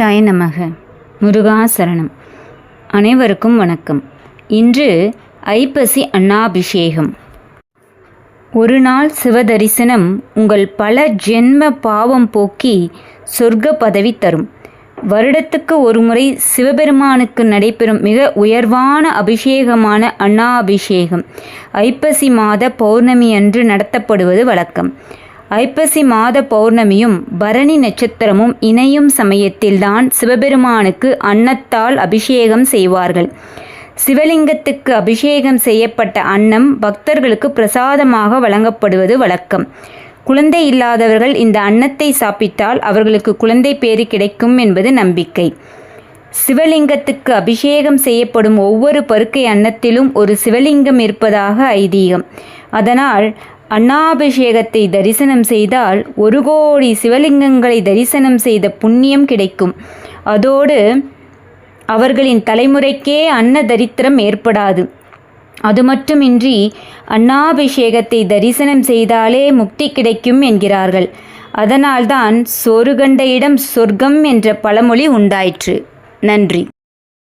கணேஷாய நமக. முருகாசரணம் அனைவருக்கும் வணக்கம். இன்று ஐப்பசி அண்ணாபிஷேகம் ஒரு நாள் சிவதரிசனம் உங்கள் பல ஜென்ம பாவம் போக்கி சொர்க்க பதவி தரும். வருடத்துக்கு ஒருமுறை சிவபெருமானுக்கு நடைபெறும் மிக உயர்வான அபிஷேகமான அண்ணாபிஷேகம் ஐப்பசி மாத பௌர்ணமி அன்று நடத்தப்படுவது வழக்கம். ஐப்பசி மாத பௌர்ணமியும் பரணி நட்சத்திரமும் இணையும் சமயத்தில்தான் சிவபெருமானுக்கு அன்னத்தால் அபிஷேகம் செய்வார்கள். சிவலிங்கத்துக்கு அபிஷேகம் செய்யப்பட்ட அன்னம் பக்தர்களுக்கு பிரசாதமாக வழங்கப்படுவது வழக்கம். குழந்தை இல்லாதவர்கள் இந்த அன்னத்தை சாப்பிட்டால் அவர்களுக்கு குழந்தை பேறு கிடைக்கும் என்பது நம்பிக்கை. சிவலிங்கத்துக்கு அபிஷேகம் செய்யப்படும் ஒவ்வொரு பருக்கை அன்னத்திலும் ஒரு சிவலிங்கம் இருப்பதாக ஐதீகம். அதனால் அன்னாபிஷேகத்தை தரிசனம் செய்தால் ஒரு கோடி சிவலிங்கங்களை தரிசனம் செய்த புண்ணியம் கிடைக்கும். அதோடு அவர்களின் தலைமுறைக்கே அன்ன தரித்திரம் ஏற்படாது. அது மட்டுமின்றி அன்னாபிஷேகத்தை தரிசனம் செய்தாலே முக்தி கிடைக்கும் என்கிறார்கள். அதனால்தான் சோறு இடம் சொர்க்கம் என்ற பழமொழி உண்டாயிற்று. நன்றி.